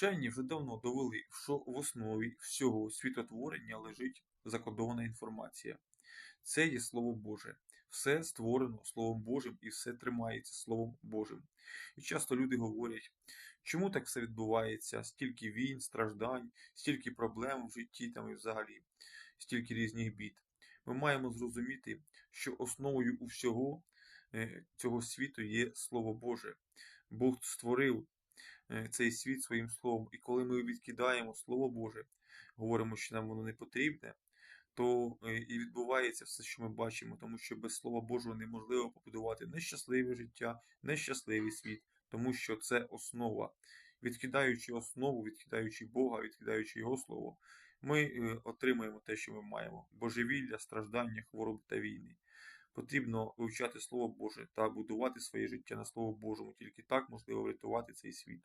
Вчені вже давно довели, що в основі всього світотворення лежить закодована інформація. Це є Слово Боже. Все створено Словом Божим і все тримається Словом Божим. І часто люди говорять, чому так все відбувається, стільки війн, страждань, стільки проблем в житті там і взагалі, стільки різних бід. Ми маємо зрозуміти, що основою у всього е, цього світу є Слово Боже. Бог створив цей світ своїм словом, і коли ми відкидаємо Слово Боже, говоримо, що нам воно не потрібне, то е, і відбувається все, що ми бачимо, тому що без Слова Божого неможливо побудувати нещасливе життя, нещасливий світ, тому що це основа. Відкидаючи основу, відкидаючи Бога, відкидаючи Його Слово, ми е, отримаємо те, що ми маємо: божевілля, страждання, хвороби та війни. Потрібно вивчати Слово Боже та будувати своє життя на Слово Божому. Тільки так можливо врятувати цей світ.